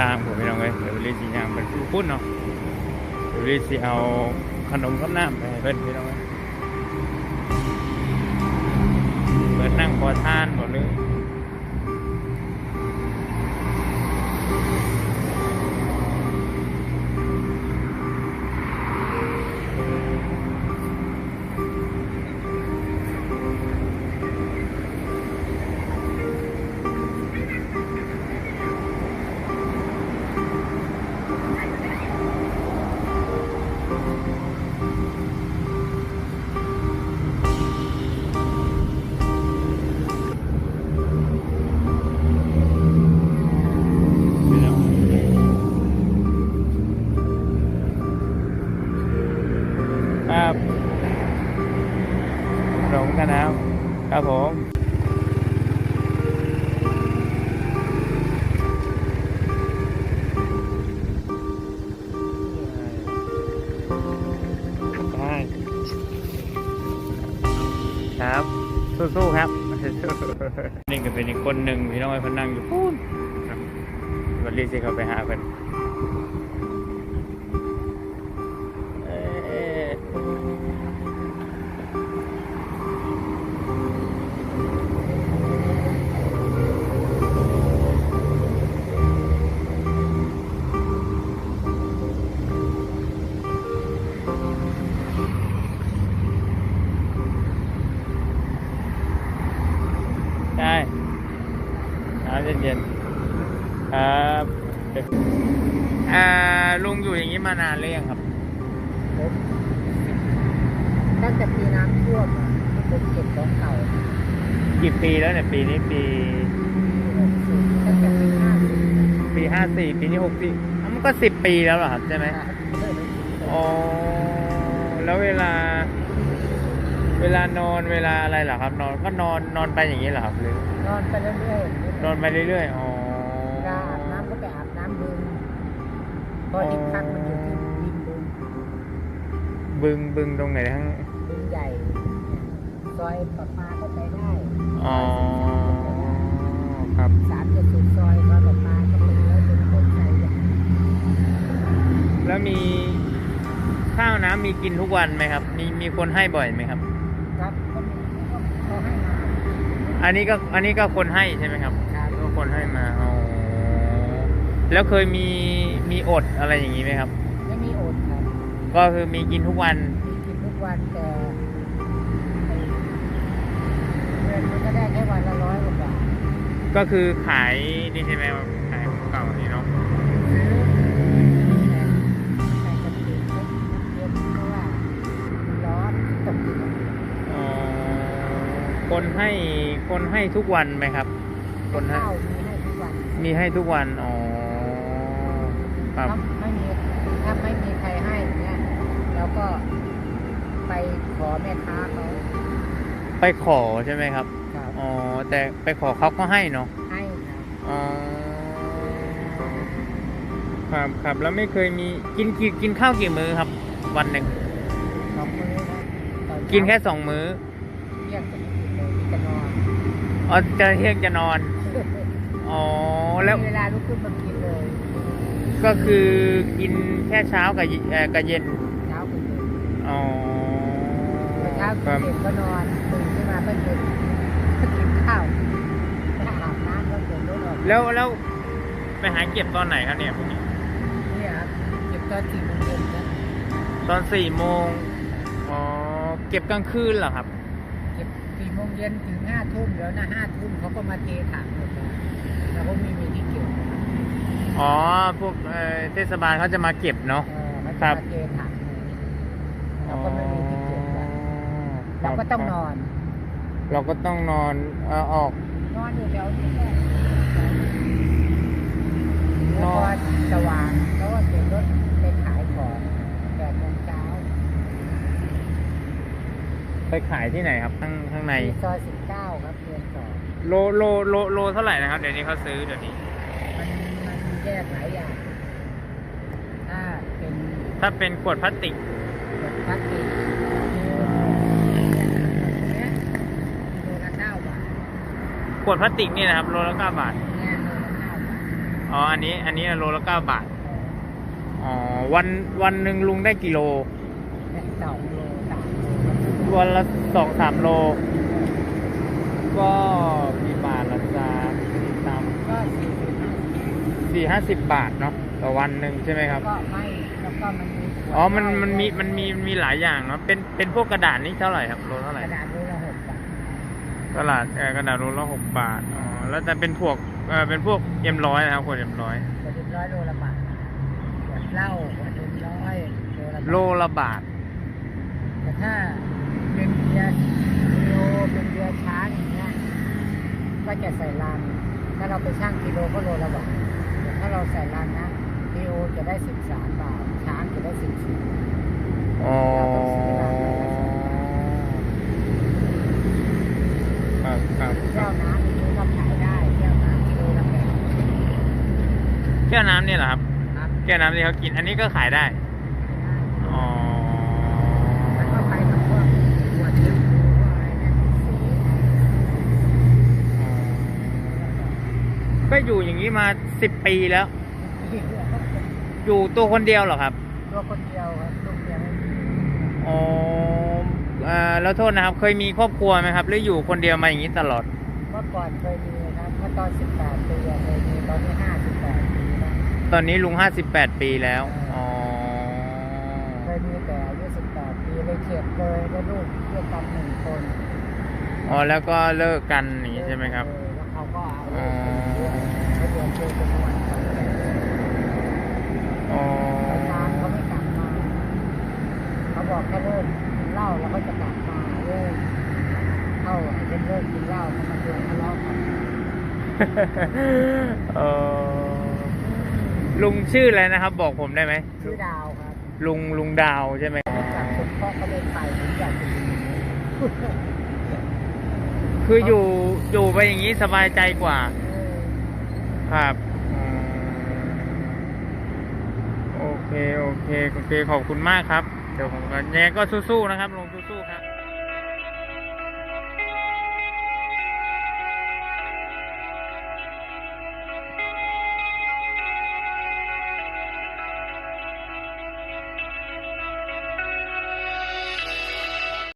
ทางผมพี่น้องเลยเดี๋ยวเรีสียางเป็นผู้พูดเนาะเดี๋ยวเรีสีเอาขนมข้าวน้ำไปเพื่อนพี่น้องเลยเปิดนั่งพอทานหมดเลย สู้ๆครับนี่ก็เป็นอีกคนหนึ่งพี่น้องไอ้พนังอยู่พูนวันนี้สิเขาไปหาเพิ่น น้ำเย็นๆครับอ่าลุงอยู่อย่างนี้มานานหรือยังครับผมตั้งแต่ปีน้ำท่วมอะผมเก็บของเก่ากี่ปีแล้วเนี่ยปีนี้ปีตั้งแต่ปีห้าสิบปีห้าสี่ปีนี้หกสี่อะมันก็สิบปีแล้วเหรอครับใช่ไหมอ๋อแล้วเวลา เวลานอนเวลาอะไรเหรอครับ นอนก็นอนนอนไปอย่างนี้เหรอครับหรือนอนไปเรื่อยๆนอนไปเรื่อยๆอ๋อเวลาอาบน้ำก็ไปอาบน้ำบึงพอดินพักมันอยู่ที่ดินบึงบึงบึงตรงไหนทั้งบึงใหญ่ซอยประปาก็ไปได้อ๋อครับสามจะสุดซอยซอยประปาก็ไปแล้วเป็นคนไทยอย่างแล้วมีข้าวน้ำมีกินทุกวันไหมครับ มีมีคนให้บ่อยไหมครับครับก็มีก็เขาให้มา อันนี้ก็อันนี้ก็คนให้ใช่ไหมครับครับก็คนให้มาอ๋อแล้วเคยมีมีอดอะไรอย่างนี้ไหมครับ ไม่มีอดครับก็คือมีกินทุกวันมีกินทุกวันแต่ไอ้เงินมันก็ได้แค่วันละร้อยกว่าบาทก็คือขายนี่ใช่ไหมครับ คนให้คนให้ทุกวันไหมครับ คนให้ข้าวมีให้ทุกวันมีให้ทุกวันอ๋อครับถ้าไม่มีถ้าไม่มีใครให้เนี่ยเราก็ไปขอแม่ค้าเขาไปขอใช่ไหมครับครับอ๋อแต่ไปขอเขาก็ให้เนาะให้ครับอ๋อครับครับแล้วไม่เคยมีกินกินกินข้าวกี่มื้อครับ วันหนึ่งสองมื้อนะตอเช้ากินแค่สองมื้อ เที่ยงจะไม่กินเลยจะนอน อ๋อจะเที่ยงจะนอน อ๋อ แล้วมีเวลาลุกขึ้นมากินเลย ก็คือกินแค่เช้ากับเยเอ่อกับเย็น เช้าไปเลยอ๋อพอเช้าคกิรันบเสร็จก็นอนตื่นขึ้นมาก็กินก็กินข้าวอาบน้ำแล้วเดินรถออกแล้วแล้วไปหาเก็บตอนไหนครับเนี่ยพวกนี้ เนี่ยครับเก็บตอนสี่โมงเย็นนะตอนสี่โมง อ๋อ เก็บกลางคืนเหรอครับเก็บสี่โมง เย็นถึงห้าทุ่มเดี๋ยวนะห้าทุ่มเขาก็มาเทถังหมดแล้วแล้วก็ไม่มีที่เก็บอ๋อ พวกเอ่อเทศบาลเขาจะมาเก็บเนาะ เออเขาครัจะบมาเทถังเราก็ไม่มีที่เก็บแล้วคเราบก็ต้องนอน เราก็ต้องนอนเอ่อออก นอนอยู่แถวนี้แหละแล้วพอสว่างแล้วก็เก็บรถไปขายของแปดโมงเช้า ไปขายที่ไหนครับข้างข้างในที่ซอยสิบเก้าครับเรียนต่อโลโลโลโลเท่าไหร่นะครับ เดี๋ยวนี้เขาซื้อเดี๋ยวนี้ มันมันแยกหลายอย่างถ้าเป็นถ้าเป็นขวดพลาสติกแบบพลาสติกเนี้ยโลละเก้าบาทขวดพลาสติกนี่นะครับโลละเก้าบาทเนี่ยโลละเก้าบาทอ๋ออันนี้อันนี้โลละเก้าบาทอ๋อวันวันหนึ่งลุงได้กี่โลเนี่ยสองโลสามโล วันละสองสามโล ก็กี่บาทละจ้าสี่สามก็สี่สิบห้าสิบสี่ห้าสิบบาทเนาะต่อวันหนึ่งใช่ไหมครับ ก็ไม่แล้วก็มันมีขวดอ๋อ มันเหล้ามันมี มันมี มันมีหลายอย่างเนาะ เป็น เป็นพวกกระดาษนี่เท่าไหร่ครับ โลเท่าไหกร่ ระดาษโลละหกบาทตลาดเออกระดาษโลละหกบาท อ๋อ แล้วจะเป็นพวกเออเป็นพวกเอ็มร้อยนะครับขวดเอ็มร้อย ขวดเอ็มร้อยโลละบาทขวดเหล้าขวดเอ็มร้อยโลละบาทโลละบาท แต่ถ้า เป็นเบียร์กิโลเป็นเบียร์ช้างอย่างเงี้ยก็จะใส่ลังถ้าเราไปช่างกิโลก็โลละบาทแต่ถ้าเราใส่ลังนะกิโลจะได้สิบสามบาทช้างจะได้สิบสี่อ๋อครับครับคแก้รับวน้ำกิโลก็ขายได้แก้วน้ำกิโลละแปดแก้วน้ำเนี่ยเหรอครับ ครับแก้วน้ำที่เขากิน อันนี้ก็ขายได้ อ๋อ แล้วก็ไปกับพวกขวดเล็กพวกอะไรเนี่ยสี ก็ อยู่อย่างนี้มาสิบปีแล้ว อยู่ตัวคนเดียวเหรอครับ ตัวคนเดียวครับลูกเดียวไม่มีอ๋อเอ่อแล้วโทษนะครับ เคยมีครอบครัวไหมครับ หรืออยู่คนเดียวมาอย่างนี้ตลอด เมื่อก่อนเคยมีครับเมื่อตอนสิบแปดปีอะเคยมีตอนนี้ห้าสิบแปดปีแล้วตอนนี้ลุงห้าสิบแปดปีแล้วอ๋อเคยมีแต่อายุสิบแปดปีเลยเข็ดเลยแล้วลูกเพื่อกันหนึ่งคนอ๋อแล้วก็เลิกกันอย่างนี้ใช่ไหมครับเออแล้วเขาก็เอาอ๋อ เขาเรียนเจอเป็นวันสองแก่อ๋อนานเขาไม่กลับมาเขาบอกแค่เลิกกินเหล้าแล้วก็จะกลับมาเลิกเข้าให้เป็นเลิกกินเหล้ามันมาเดือดทะเลาะกันเออลุงชื่ออะไรนะครับ บอกผมได้ไหมชื่อดาวครับลุงลุงดาวใช่ไหมจากคุณพ่อก็เลยไปผมอยากจะอยู่คืออยู่อยู่ไปอย่างนี้สบายใจกว่าเออ ครับอืมโอเค โอเค โอเค ขอบคุณมากครับ เดี๋ยวผมก็ยังไงก็สู้ๆนะครับ ลงสู้ๆครับ